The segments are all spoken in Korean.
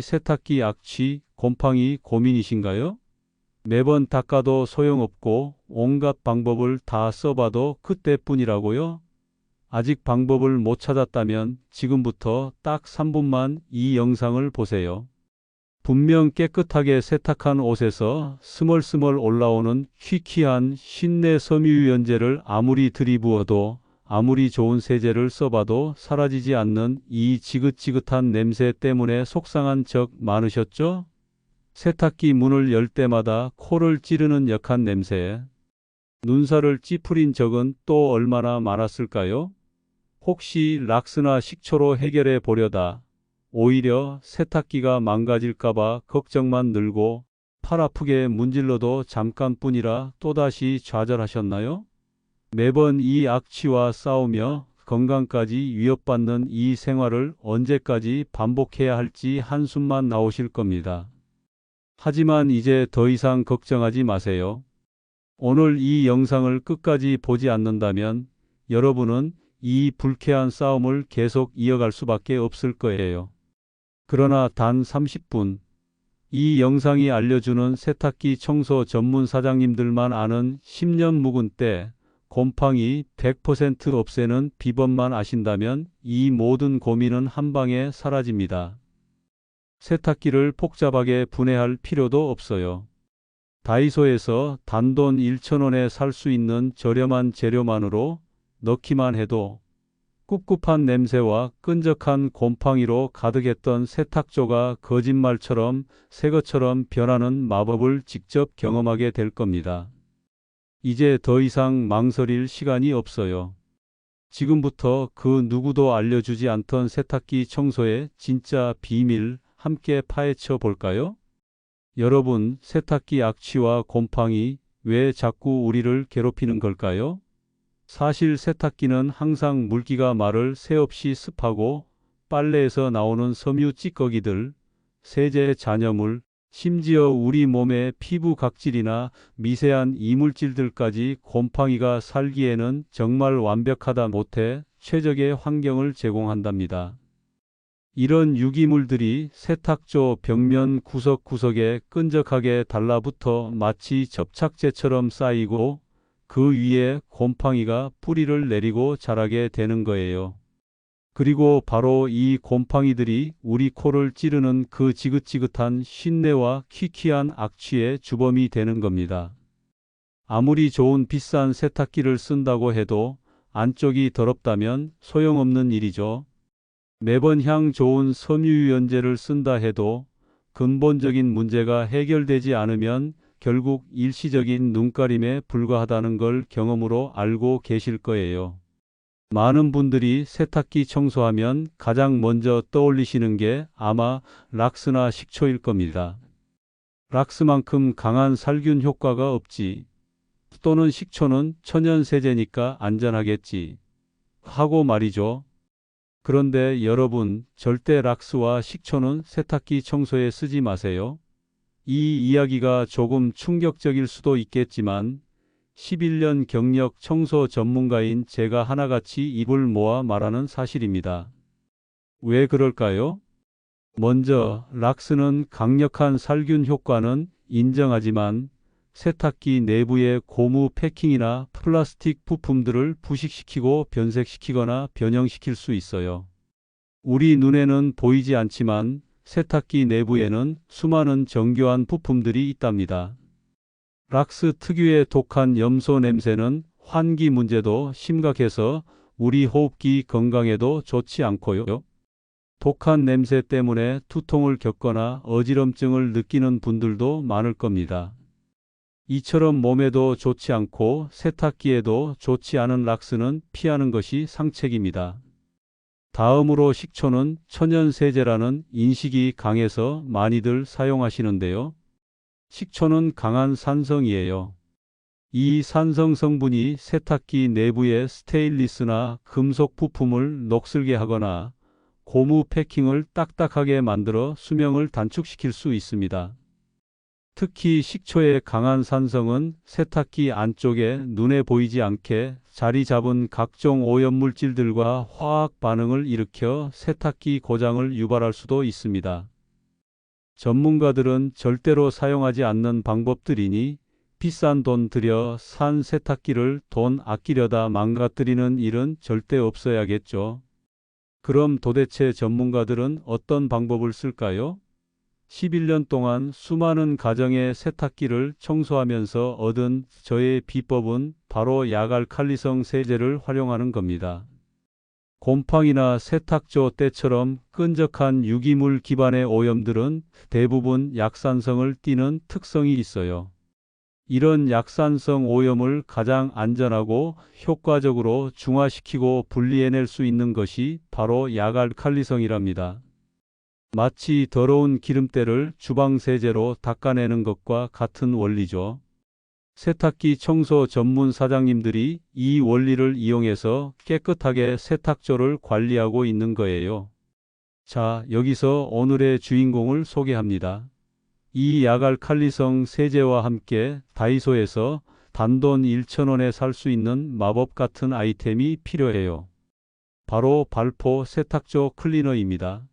세탁기 악취, 곰팡이 고민이신가요? 매번 닦아도 소용없고 온갖 방법을 다 써봐도 그때뿐이라고요? 아직 방법을 못 찾았다면 지금부터 딱 3분만 이 영상을 보세요. 분명 깨끗하게 세탁한 옷에서 스멀스멀 올라오는 퀴퀴한 신내 섬유유연제를 아무리 들이부어도 아무리 좋은 세제를 써봐도 사라지지 않는 이 지긋지긋한 냄새 때문에 속상한 적 많으셨죠? 세탁기 문을 열 때마다 코를 찌르는 역한 냄새. 눈살을 찌푸린 적은 또 얼마나 많았을까요? 혹시 락스나 식초로 해결해 보려다 오히려 세탁기가 망가질까봐 걱정만 늘고 팔 아프게 문질러도 잠깐뿐이라 또다시 좌절하셨나요? 매번 이 악취와 싸우며 건강까지 위협받는 이 생활을 언제까지 반복해야 할지 한숨만 나오실 겁니다. 하지만 이제 더 이상 걱정하지 마세요. 오늘 이 영상을 끝까지 보지 않는다면 여러분은 이 불쾌한 싸움을 계속 이어갈 수밖에 없을 거예요. 그러나 단 30분. 이 영상이 알려주는 세탁기 청소 전문 사장님들만 아는 10년 묵은 때 곰팡이 100% 없애는 비법만 아신다면 이 모든 고민은 한 방에 사라집니다. 세탁기를 복잡하게 분해할 필요도 없어요. 다이소에서 단돈 1,000원에 살 수 있는 저렴한 재료만으로 넣기만 해도 꿉꿉한 냄새와 끈적한 곰팡이로 가득했던 세탁조가 거짓말처럼 새 것처럼 변하는 마법을 직접 경험하게 될 겁니다. 이제 더 이상 망설일 시간이 없어요. 지금부터 그 누구도 알려주지 않던 세탁기 청소의 진짜 비밀 함께 파헤쳐 볼까요? 여러분, 세탁기 악취와 곰팡이 왜 자꾸 우리를 괴롭히는 걸까요? 사실 세탁기는 항상 물기가 마를 새 없이 습하고 빨래에서 나오는 섬유 찌꺼기들, 세제 잔여물, 심지어 우리 몸의 피부 각질이나 미세한 이물질들까지 곰팡이가 살기에는 정말 완벽하다 못해 최적의 환경을 제공한답니다. 이런 유기물들이 세탁조 벽면 구석구석에 끈적하게 달라붙어 마치 접착제처럼 쌓이고 그 위에 곰팡이가 뿌리를 내리고 자라게 되는 거예요. 그리고 바로 이 곰팡이들이 우리 코를 찌르는 그 지긋지긋한 신내와 퀴퀴한 악취의 주범이 되는 겁니다. 아무리 좋은 비싼 세탁기를 쓴다고 해도 안쪽이 더럽다면 소용없는 일이죠. 매번 향 좋은 섬유유연제를 쓴다 해도 근본적인 문제가 해결되지 않으면 결국 일시적인 눈가림에 불과하다는 걸 경험으로 알고 계실 거예요. 많은 분들이 세탁기 청소하면 가장 먼저 떠올리시는 게 아마 락스나 식초일 겁니다. 락스만큼 강한 살균 효과가 없지. 또는 식초는 천연 세제니까 안전하겠지. 하고 말이죠. 그런데 여러분, 절대 락스와 식초는 세탁기 청소에 쓰지 마세요. 이 이야기가 조금 충격적일 수도 있겠지만 11년 경력 청소 전문가인 제가 하나같이 입을 모아 말하는 사실입니다. 왜 그럴까요? 먼저 락스는 강력한 살균 효과는 인정하지만 세탁기 내부의 고무 패킹이나 플라스틱 부품들을 부식시키고 변색시키거나 변형시킬 수 있어요. 우리 눈에는 보이지 않지만 세탁기 내부에는 수많은 정교한 부품들이 있답니다. 락스 특유의 독한 염소 냄새는 환기 문제도 심각해서 우리 호흡기 건강에도 좋지 않고요. 독한 냄새 때문에 두통을 겪거나 어지럼증을 느끼는 분들도 많을 겁니다. 이처럼 몸에도 좋지 않고 세탁기에도 좋지 않은 락스는 피하는 것이 상책입니다. 다음으로 식초는 천연세제라는 인식이 강해서 많이들 사용하시는데요. 식초는 강한 산성이에요. 이 산성 성분이 세탁기 내부의 스테인리스나 금속 부품을 녹슬게 하거나 고무 패킹을 딱딱하게 만들어 수명을 단축시킬 수 있습니다. 특히 식초의 강한 산성은 세탁기 안쪽에 눈에 보이지 않게 자리 잡은 각종 오염물질들과 화학 반응을 일으켜 세탁기 고장을 유발할 수도 있습니다. 전문가들은 절대로 사용하지 않는 방법들이니 비싼 돈 들여 산 세탁기를 돈 아끼려다 망가뜨리는 일은 절대 없어야겠죠. 그럼 도대체 전문가들은 어떤 방법을 쓸까요? 11년 동안 수많은 가정의 세탁기를 청소하면서 얻은 저의 비법은 바로 야갈 칼리성 세제를 활용하는 겁니다. 곰팡이나 세탁조 때처럼 끈적한 유기물 기반의 오염들은 대부분 약산성을 띠는 특성이 있어요. 이런 약산성 오염을 가장 안전하고 효과적으로 중화시키고 분리해낼 수 있는 것이 바로 야갈칼리성이랍니다. 마치 더러운 기름때를 주방세제로 닦아내는 것과 같은 원리죠. 세탁기 청소 전문 사장님들이 이 원리를 이용해서 깨끗하게 세탁조를 관리하고 있는 거예요. 자, 여기서 오늘의 주인공을 소개합니다. 이 야갈 칼리성 세제와 함께 다이소에서 단돈 1,000원에 살 수 있는 마법 같은 아이템이 필요해요. 바로 발포 세탁조 클리너입니다.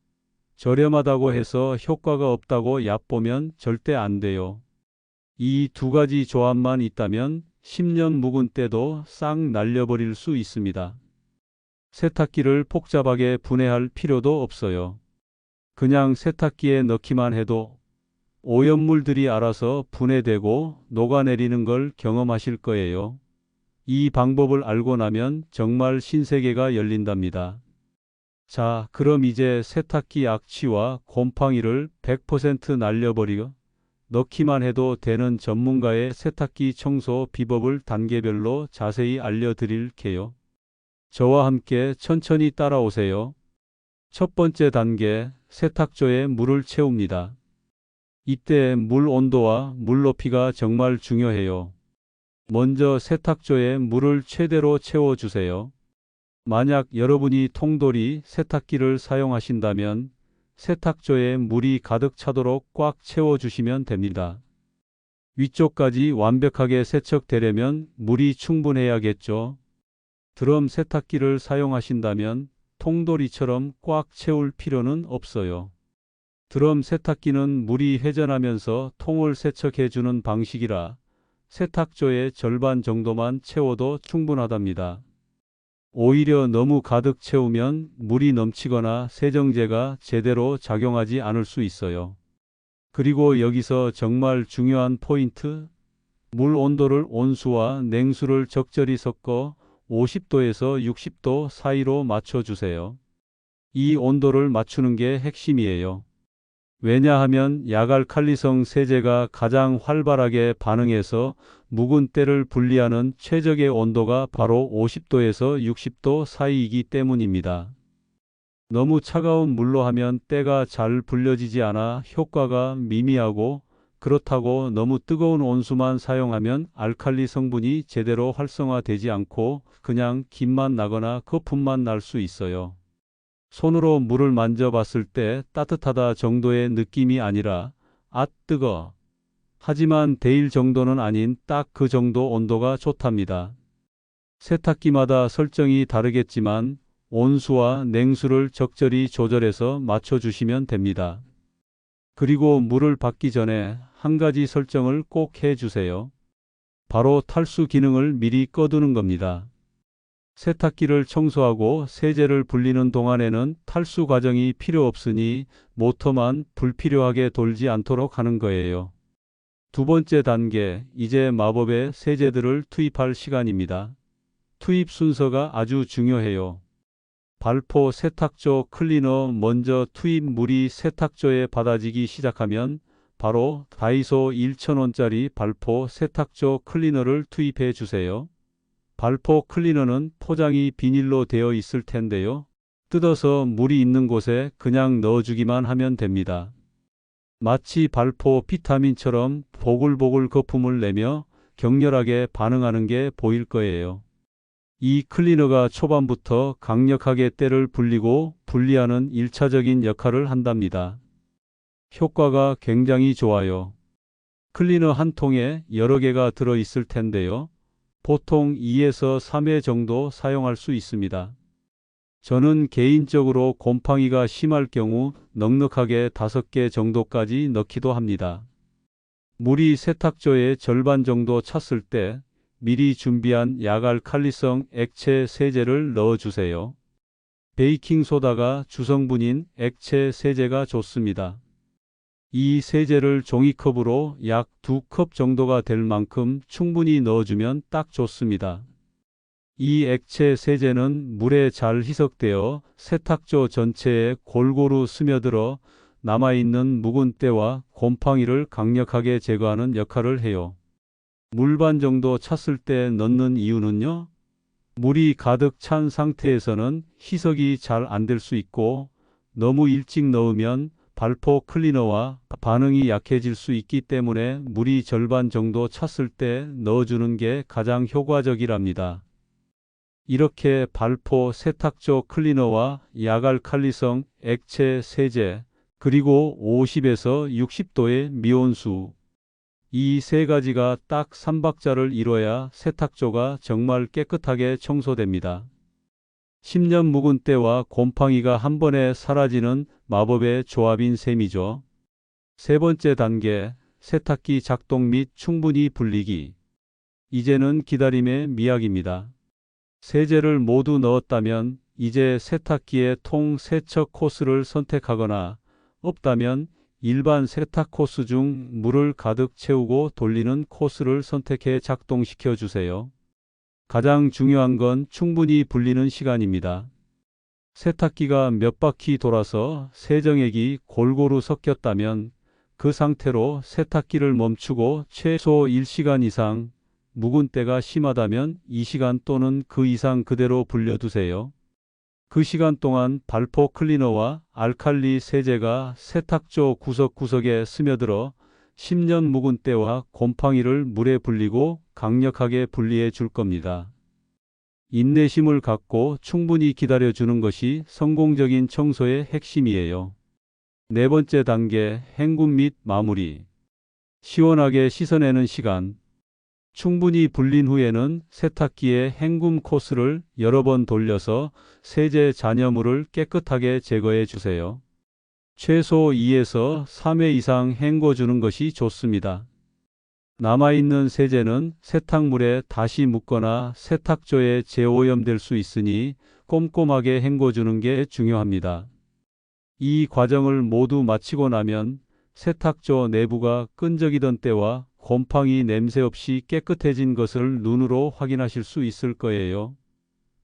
저렴하다고 해서 효과가 없다고 얕보면 절대 안 돼요. 이 두 가지 조합만 있다면 10년 묵은 때도 싹 날려버릴 수 있습니다. 세탁기를 복잡하게 분해할 필요도 없어요. 그냥 세탁기에 넣기만 해도 오염물들이 알아서 분해되고 녹아내리는 걸 경험하실 거예요. 이 방법을 알고 나면 정말 신세계가 열린답니다. 자, 그럼 이제 세탁기 악취와 곰팡이를 100% 날려버리고 넣기만 해도 되는 전문가의 세탁기 청소 비법을 단계별로 자세히 알려드릴게요. 저와 함께 천천히 따라오세요. 첫 번째 단계, 세탁조에 물을 채웁니다. 이때 물 온도와 물 높이가 정말 중요해요. 먼저 세탁조에 물을 최대로 채워주세요. 만약 여러분이 통돌이 세탁기를 사용하신다면 세탁조에 물이 가득 차도록 꽉 채워주시면 됩니다. 위쪽까지 완벽하게 세척되려면 물이 충분해야겠죠. 드럼 세탁기를 사용하신다면 통돌이처럼 꽉 채울 필요는 없어요. 드럼 세탁기는 물이 회전하면서 통을 세척해주는 방식이라 세탁조의 절반 정도만 채워도 충분하답니다. 오히려 너무 가득 채우면 물이 넘치거나 세정제가 제대로 작용하지 않을 수 있어요. 그리고 여기서 정말 중요한 포인트, 물 온도를 온수와 냉수를 적절히 섞어 50도에서 60도 사이로 맞춰주세요. 이 온도를 맞추는 게 핵심이에요. 왜냐하면 야갈칼리성 세제가 가장 활발하게 반응해서 묵은 때를 분리하는 최적의 온도가 바로 50도에서 60도 사이이기 때문입니다. 너무 차가운 물로 하면 때가 잘 불려지지 않아 효과가 미미하고 그렇다고 너무 뜨거운 온수만 사용하면 알칼리 성분이 제대로 활성화되지 않고 그냥 김만 나거나 거품만 날 수 있어요. 손으로 물을 만져봤을 때 따뜻하다 정도의 느낌이 아니라 앗 뜨거. 하지만 데일 정도는 아닌 딱 그 정도 온도가 좋답니다. 세탁기마다 설정이 다르겠지만 온수와 냉수를 적절히 조절해서 맞춰주시면 됩니다. 그리고 물을 받기 전에 한 가지 설정을 꼭 해주세요. 바로 탈수 기능을 미리 꺼두는 겁니다. 세탁기를 청소하고 세제를 불리는 동안에는 탈수 과정이 필요 없으니 모터만 불필요하게 돌지 않도록 하는 거예요. 두 번째 단계, 이제 마법의 세제들을 투입할 시간입니다. 투입 순서가 아주 중요해요. 발포 세탁조 클리너 먼저 투입 물이 세탁조에 받아지기 시작하면 바로 다이소 1,000원짜리 발포 세탁조 클리너를 투입해 주세요. 발포 클리너는 포장이 비닐로 되어 있을 텐데요. 뜯어서 물이 있는 곳에 그냥 넣어주기만 하면 됩니다. 마치 발포 비타민처럼 보글보글 거품을 내며 격렬하게 반응하는 게 보일 거예요. 이 클리너가 초반부터 강력하게 때를 불리고 분리하는 1차적인 역할을 한답니다. 효과가 굉장히 좋아요. 클리너 한 통에 여러 개가 들어 있을 텐데요. 보통 2에서 3회 정도 사용할 수 있습니다. 저는 개인적으로 곰팡이가 심할 경우 넉넉하게 5개 정도까지 넣기도 합니다. 물이 세탁조의 절반 정도 찼을 때 미리 준비한 약알칼리성 액체 세제를 넣어주세요. 베이킹소다가 주성분인 액체 세제가 좋습니다. 이 세제를 종이컵으로 약 2컵 정도가 될 만큼 충분히 넣어주면 딱 좋습니다. 이 액체 세제는 물에 잘 희석되어 세탁조 전체에 골고루 스며들어 남아있는 묵은 때와 곰팡이를 강력하게 제거하는 역할을 해요. 물반 정도 찼을 때 넣는 이유는요. 물이 가득 찬 상태에서는 희석이 잘 안 될 수 있고 너무 일찍 넣으면 발포 클리너와 반응이 약해질 수 있기 때문에 물이 절반 정도 찼을 때 넣어주는 게 가장 효과적이랍니다. 이렇게 발포 세탁조 클리너와 약알칼리성 액체 세제 그리고 50에서 60도의 미온수 이 세 가지가 딱 3박자를 이뤄야 세탁조가 정말 깨끗하게 청소됩니다. 10년 묵은 때와 곰팡이가 한 번에 사라지는 마법의 조합인 셈이죠. 세 번째 단계, 세탁기 작동 및 충분히 불리기. 이제는 기다림의 미학입니다. 세제를 모두 넣었다면 이제 세탁기의 통 세척 코스를 선택하거나 없다면 일반 세탁 코스 중 물을 가득 채우고 돌리는 코스를 선택해 작동시켜 주세요. 가장 중요한 건 충분히 불리는 시간입니다. 세탁기가 몇 바퀴 돌아서 세정액이 골고루 섞였다면 그 상태로 세탁기를 멈추고 최소 1시간 이상 묵은 때가 심하다면 2시간 또는 그 이상 그대로 불려두세요. 그 시간 동안 발포 클리너와 알칼리 세제가 세탁조 구석구석에 스며들어 10년 묵은 때와 곰팡이를 물에 불리고 강력하게 분리해 줄 겁니다. 인내심을 갖고 충분히 기다려 주는 것이 성공적인 청소의 핵심이에요. 네 번째 단계, 헹굼 및 마무리. 시원하게 씻어내는 시간. 충분히 불린 후에는 세탁기에 헹굼 코스를 여러 번 돌려서 세제 잔여물을 깨끗하게 제거해 주세요. 최소 2에서 3회 이상 헹궈 주는 것이 좋습니다. 남아있는 세제는 세탁물에 다시 묻거나 세탁조에 재오염될 수 있으니 꼼꼼하게 헹궈주는 게 중요합니다. 이 과정을 모두 마치고 나면 세탁조 내부가 끈적이던 때와 곰팡이 냄새 없이 깨끗해진 것을 눈으로 확인하실 수 있을 거예요.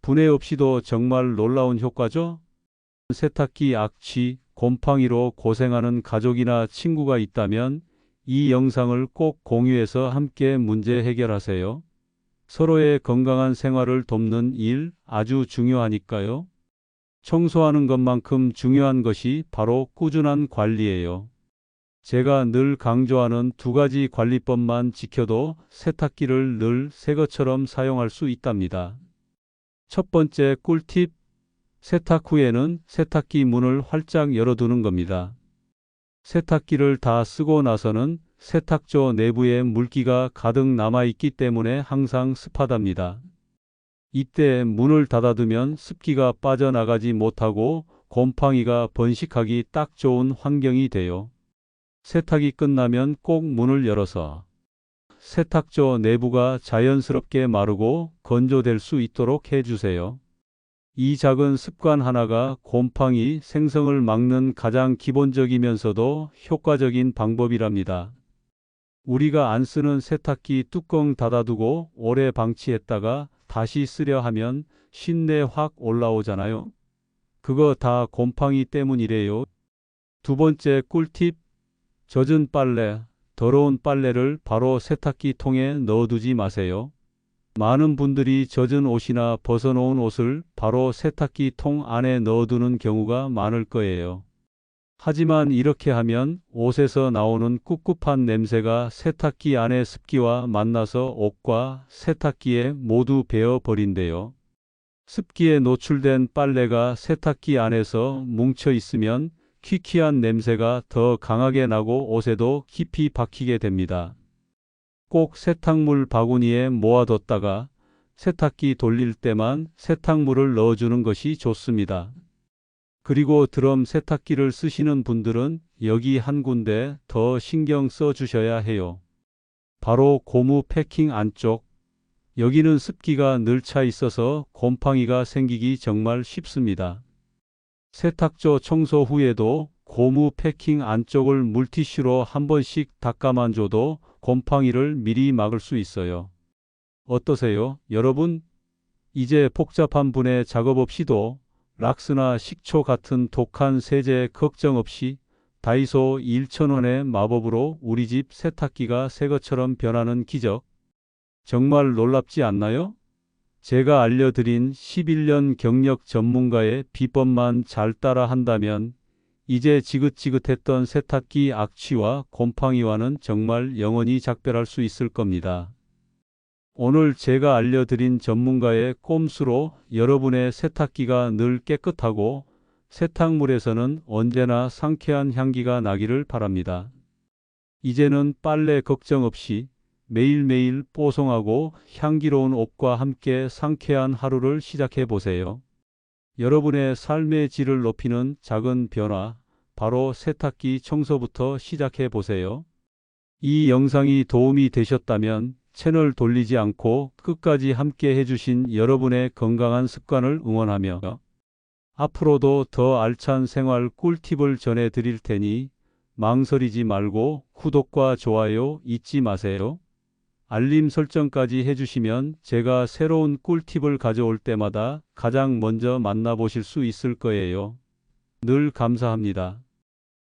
분해 없이도 정말 놀라운 효과죠? 세탁기 악취, 곰팡이로 고생하는 가족이나 친구가 있다면 이 영상을 꼭 공유해서 함께 문제 해결하세요. 서로의 건강한 생활을 돕는 일 아주 중요하니까요. 청소하는 것만큼 중요한 것이 바로 꾸준한 관리예요. 제가 늘 강조하는 두 가지 관리법만 지켜도 세탁기를 늘 새 것처럼 사용할 수 있답니다. 첫 번째 꿀팁. 세탁 후에는 세탁기 문을 활짝 열어두는 겁니다. 세탁기를 다 쓰고 나서는 세탁조 내부에 물기가 가득 남아있기 때문에 항상 습하답니다. 이때 문을 닫아두면 습기가 빠져나가지 못하고 곰팡이가 번식하기 딱 좋은 환경이 돼요. 세탁이 끝나면 꼭 문을 열어서 세탁조 내부가 자연스럽게 마르고 건조될 수 있도록 해주세요. 이 작은 습관 하나가 곰팡이 생성을 막는 가장 기본적이면서도 효과적인 방법이랍니다. 우리가 안 쓰는 세탁기 뚜껑 닫아두고 오래 방치했다가 다시 쓰려 하면 신내 확 올라오잖아요. 그거 다 곰팡이 때문이래요. 두 번째 꿀팁. 젖은 빨래, 더러운 빨래를 바로 세탁기 통에 넣어두지 마세요. 많은 분들이 젖은 옷이나 벗어놓은 옷을 바로 세탁기 통 안에 넣어두는 경우가 많을 거예요. 하지만 이렇게 하면 옷에서 나오는 꿉꿉한 냄새가 세탁기 안의 습기와 만나서 옷과 세탁기에 모두 베어 버린대요. 습기에 노출된 빨래가 세탁기 안에서 뭉쳐 있으면 퀴퀴한 냄새가 더 강하게 나고 옷에도 깊이 박히게 됩니다. 꼭 세탁물 바구니에 모아뒀다가 세탁기 돌릴 때만 세탁물을 넣어주는 것이 좋습니다. 그리고 드럼 세탁기를 쓰시는 분들은 여기 한 군데 더 신경 써 주셔야 해요. 바로 고무 패킹 안쪽. 여기는 습기가 늘 차 있어서 곰팡이가 생기기 정말 쉽습니다. 세탁조 청소 후에도 고무 패킹 안쪽을 물티슈로 한 번씩 닦아만 줘도 곰팡이를 미리 막을 수 있어요. 어떠세요, 여러분? 이제 복잡한 분해 작업 없이도 락스나 식초 같은 독한 세제 걱정 없이 다이소 1,000원의 마법으로 우리 집 세탁기가 새 것처럼 변하는 기적. 정말 놀랍지 않나요? 제가 알려드린 11년 경력 전문가의 비법만 잘 따라 한다면 이제 지긋지긋했던 세탁기 악취와 곰팡이와는 정말 영원히 작별할 수 있을 겁니다. 오늘 제가 알려드린 전문가의 꼼수로 여러분의 세탁기가 늘 깨끗하고 세탁물에서는 언제나 상쾌한 향기가 나기를 바랍니다. 이제는 빨래 걱정 없이 매일매일 뽀송하고 향기로운 옷과 함께 상쾌한 하루를 시작해 보세요. 여러분의 삶의 질을 높이는 작은 변화, 바로 세탁기 청소부터 시작해 보세요. 이 영상이 도움이 되셨다면 채널 돌리지 않고 끝까지 함께 해주신 여러분의 건강한 습관을 응원하며 앞으로도 더 알찬 생활 꿀팁을 전해 드릴 테니 망설이지 말고 구독과 좋아요 잊지 마세요. 알림 설정까지 해주시면 제가 새로운 꿀팁을 가져올 때마다 가장 먼저 만나보실 수 있을 거예요. 늘 감사합니다.